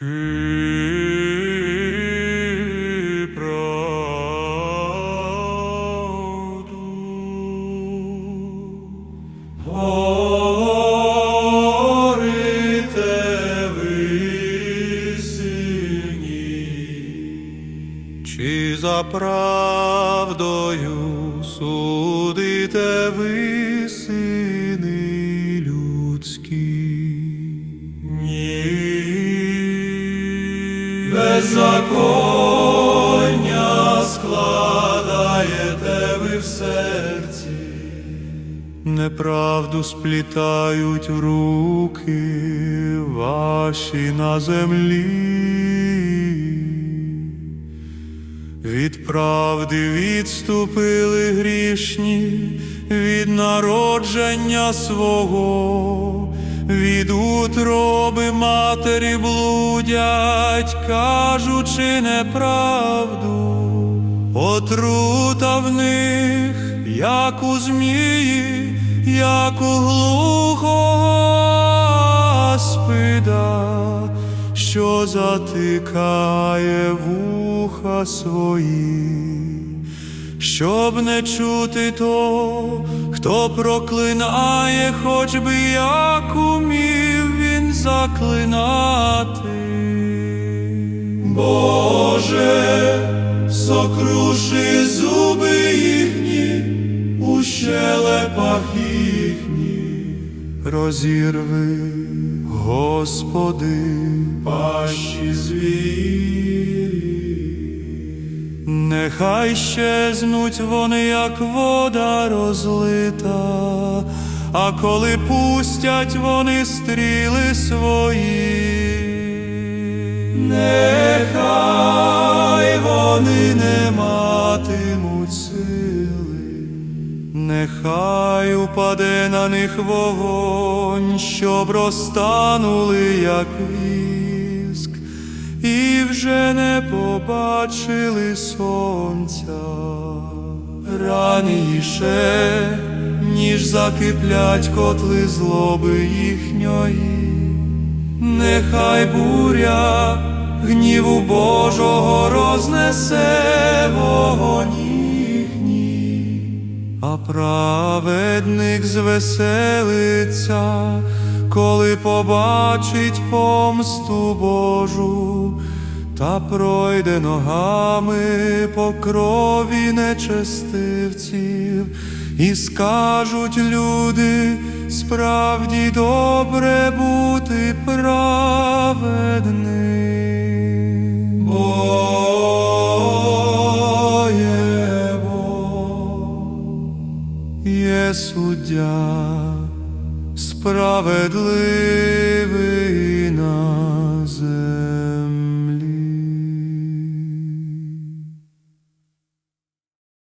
чи за правдою судите ви Беззаконня складаєте ви в серці, неправду сплітають руки ваші на землі. Від правди відступили грішні, від народження свого, утроби матері блудять, кажучи неправду, отрута в них, як у змії, як у глухого спида, що затикає вуха свої, щоб не чути то, хто проклинає, хоч би як умів заклинати. Боже, сокруши зуби їхні у щелепах їхніх, розірви, Господи, пащі звірі. Нехай щезнуть вони, як вода розлита, а коли пустять вони стріли свої, нехай вони не матимуть сили, нехай упаде на них вогонь, щоб розтанули, як віск, і вже не побачили сонця. Раніше, ніж закиплять котли злоби їхньої. Нехай буря гніву Божого рознесе вогонь їхній, а праведник звеселиться, коли побачить помсту Божу, та пройде ногами по крові нечестивців, і скажуть люди, справді добре бути праведним. Бо є Бог, є суддя, справедливий на землі.